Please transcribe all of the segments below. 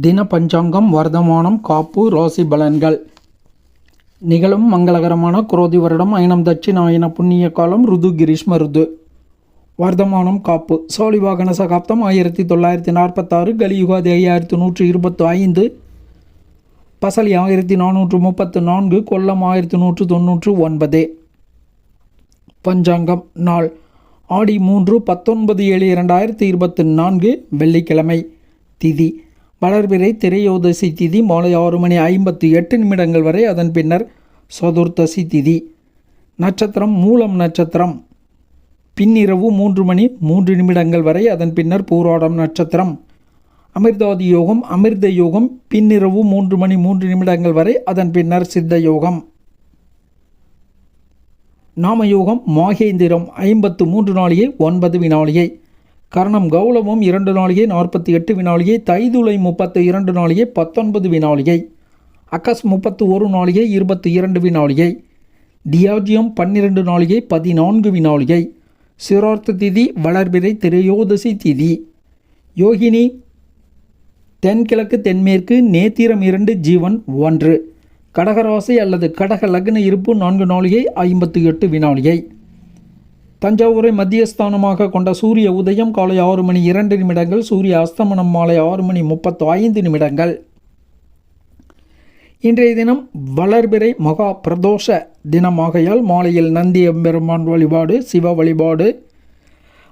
தின பஞ்சாங்கம் வர்த்தமானம் காப்பு ராசி பலன்கள். நிகழும் மங்களகரமான குரோதி வருடம் அயனம் தட்சிணாயன புண்ணிய காலம் ருது கிரீஷ்ம ருது. வர்த்தமானம் காப்பு. சோழிவாகன சகாப்தம் ஆயிரத்தி தொள்ளாயிரத்தி நாற்பத்தாறு கலியுகாதி ஐயாயிரத்தி நூற்றி இருபத்தி ஐந்து. பசலி ஆயிரத்தி நானூற்று முப்பத்து நான்கு. கொல்லம் ஆயிரத்தி நூற்று தொன்னூற்று ஒன்பது. பஞ்சாங்கம் நாள். ஆடி மூன்று பத்தொன்பது ஏழு இரண்டாயிரத்தி இருபத்தி நான்கு வெள்ளிக்கிழமை. திதி. வளர்பிறை திரையோதசி திதி மாலை ஆறு மணி ஐம்பத்தி எட்டு நிமிடங்கள் வரை அதன் பின்னர் சதுர்த்தசி திதி. நட்சத்திரம் மூலம் நட்சத்திரம். பின்னிரவு மூன்று மணி மூன்று நிமிடங்கள் வரை அதன் பின்னர் பூராடம் நட்சத்திரம். அமிர்தாதி யோகம் அமிர்த யோகம் பின்னிரவு மூன்று மணி மூன்று நிமிடங்கள் வரை அதன் பின்னர் சித்த யோகம். நாமயோகம் மாகேந்திரம் ஐம்பத்து மூன்று நாளிகை ஒன்பது வினாளிகை. கரணம் கௌலமும் இரண்டு நாளிகை நாற்பத்தி எட்டு வினாளிகை தைதுளை முப்பத்து இரண்டு நாளிகை பத்தொன்பது வினாளிகை அக்கஸ் முப்பத்து ஒரு நாளிகை இருபத்தி இரண்டு வினாளிகை தியாஜியம் பன்னிரண்டு நாளிகை பதினான்கு வினாளிகை சிரார்த்த திதி வளர்பிறை திரையோதசி திதி. யோகினி தென்கிழக்கு தென்மேற்கு நேத்திரம் இரண்டு ஜீவன் ஒன்று. கடகராசி அல்லது கடக லக்ன இருப்பு நான்கு நாளிகை ஐம்பத்தி எட்டு வினாளிகை தஞ்சாவூரை மத்தியஸ்தானமாக கொண்ட சூரிய உதயம் காலை ஆறு மணி இரண்டு நிமிடங்கள் சூரிய அஸ்தமனம் மாலை ஆறு மணி முப்பத்து ஐந்து நிமிடங்கள். இன்றைய தினம் வளர்பிறை மகா பிரதோஷ தினமாகையால் மாலையில் நந்தி எம்பெருமான் வழிபாடு சிவ வழிபாடு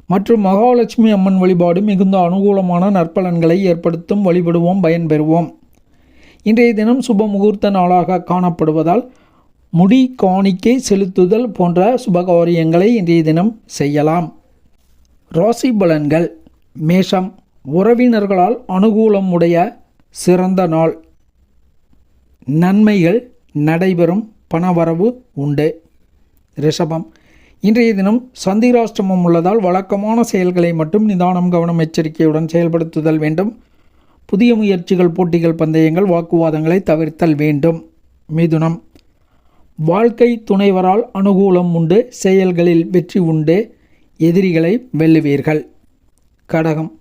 மற்றும் மகாலட்சுமி அம்மன் வழிபாடு மிகுந்த அனுகூலமான நற்பலன்களை ஏற்படுத்தும் வழிபடுவோம் பயன்பெறுவோம். இன்றைய தினம் சுப முகூர்த்த நாளாக காணப்படுவதால் முடி காணிக்கை செலுத்துதல் போன்ற சுபகாரியங்களை இன்றைய தினம் செய்யலாம். ராசி பலன்கள். மேஷம். உறவினர்களால் அனுகூலம் உடைய சிறந்த நாள். நன்மைகள் நடைபெறும். பணவரவு உண்டு. ரிஷபம். இன்றைய தினம் சந்திராஷ்டமம் உள்ளதால் வழக்கமான செயல்களை மட்டும் நிதானம் கவனம் எச்சரிக்கையுடன் செயல்படுத்துதல் வேண்டும். புதிய முயற்சிகள் போட்டிகள் பந்தயங்கள் வாக்குவாதங்களை தவிர்த்தல் வேண்டும். மிதுனம். வாழ்க்கை துணைவரால் அனுகூலம் உண்டு செயல்களில் வெற்றி உண்டு எதிரிகளை வெல்லுவீர்கள். கடகம்.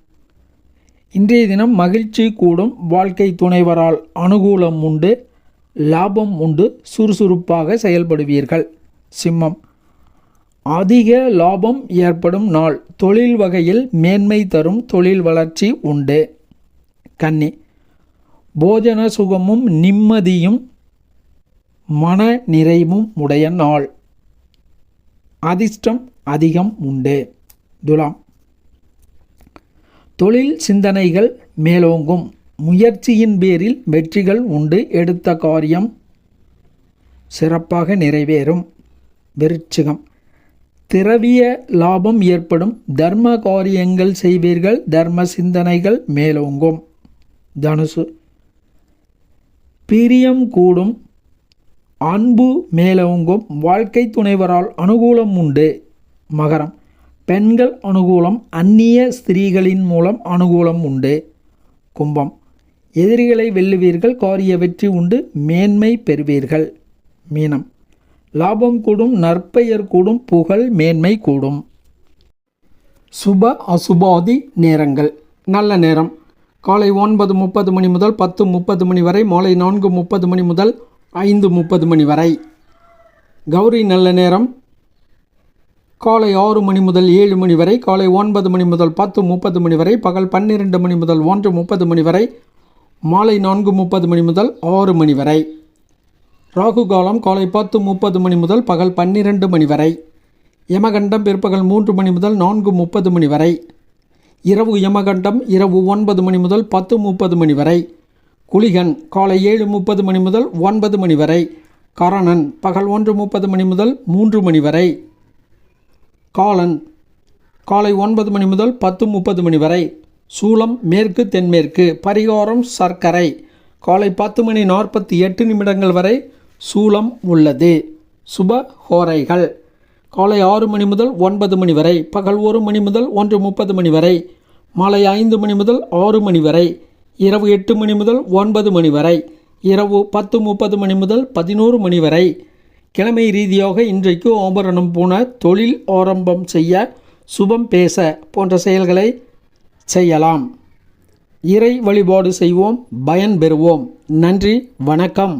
இன்றைய தினம் மகிழ்ச்சி கூடும் வாழ்க்கை துணைவரால் அனுகூலம் உண்டு லாபம் உண்டு சுறுசுறுப்பாக செயல்படுவீர்கள். சிம்மம். அதிக லாபம் ஏற்படும் நாள் தொழில் வகையில் மேன்மை தரும் தொழில் வளர்ச்சி உண்டு. கன்னி. போஜன சுகமும் நிம்மதியும் மன நிறைவும் உடைய நாள். அதிர்ஷ்டம் அதிகம் உண்டு. துலாம். தொழில் சிந்தனைகள் மேலோங்கும். முயற்சியின் பேரில் வெற்றிகள் உண்டு. எடுத்த காரியம் சிறப்பாக நிறைவேறும். விருச்சிகம். திரவிய லாபம் ஏற்படும். தர்ம காரியங்கள் செய்வீர்கள். தர்ம சிந்தனைகள் மேலோங்கும். தனுசு. பிரியம் கூடும். அன்பு மேலோங்கும் வாழ்க்கை துணைவரால் அனுகூலம் உண்டு. மகரம். பெண்கள் அனுகூலம் அந்நிய ஸ்திரீகளின் மூலம் அனுகூலம் உண்டு. கும்பம். எதிரிகளை வெல்லுவீர்கள் காரிய வெற்றி உண்டு மேன்மை பெறுவீர்கள். மீனம். லாபம் கூடும் நற்பெயர் கூடும் புகழ் மேன்மை கூடும். சுப அசுபாதி நேரங்கள். நல்ல நேரம். காலை ஒன்பது முப்பது மணி முதல் பத்து முப்பது மணி வரை மாலை நான்கு முப்பது மணி முதல் ஐந்து முப்பது மணி வரை. கௌரி நல்ல நேரம். காலை ஆறு மணி முதல் ஏழு மணி வரை காலை ஒன்பது மணி முதல் பத்து முப்பது மணி வரை பகல் பன்னிரெண்டு மணி முதல் ஒன்று முப்பது மணி வரை மாலை நான்கு முப்பது மணி முதல் ஆறு மணி வரை. ராகு காலம் காலை பத்து முப்பது மணி முதல் பகல் பன்னிரெண்டு மணி வரை. யமகண்டம் பிற்பகல் மூன்று மணி முதல் நான்கு முப்பது மணி வரை. இரவு யமகண்டம் இரவு ஒன்பது மணி முதல் பத்து முப்பது மணி வரை. குளிகன் காலை ஏழு முப்பது மணி முதல் ஒன்பது மணி வரை. கரணன் பகல் ஒன்று முப்பது மணி முதல் மூன்று மணி வரை. காலன் காலை ஒன்பது மணி முதல் பத்து முப்பது மணி வரை. சூலம் மேற்கு தென்மேற்கு பரிகாரம் சர்க்கரை. காலை பத்து மணி நாற்பத்தி எட்டு நிமிடங்கள் வரை சூலம் உள்ளது. சுப ஹோரைகள். காலை ஆறு மணி முதல் ஒன்பது மணி வரை. பகல் ஒரு மணி முதல் ஒன்று முப்பது மணி வரை. மாலை ஐந்து மணி முதல் ஆறு மணி வரை. இரவு எட்டு மணி முதல் ஒன்பது மணி வரை இரவு பத்து முப்பது மணி முதல் பதினோரு மணி வரை. கிழமை ரீதியாக இன்றைக்கு ஓம்பரணம் போன தொழில் ஆரம்பம் செய்ய சுபம் பேச போன்ற செயல்களை செய்யலாம். இறை வழிபாடு செய்வோம் பயன் பெறுவோம். நன்றி வணக்கம்.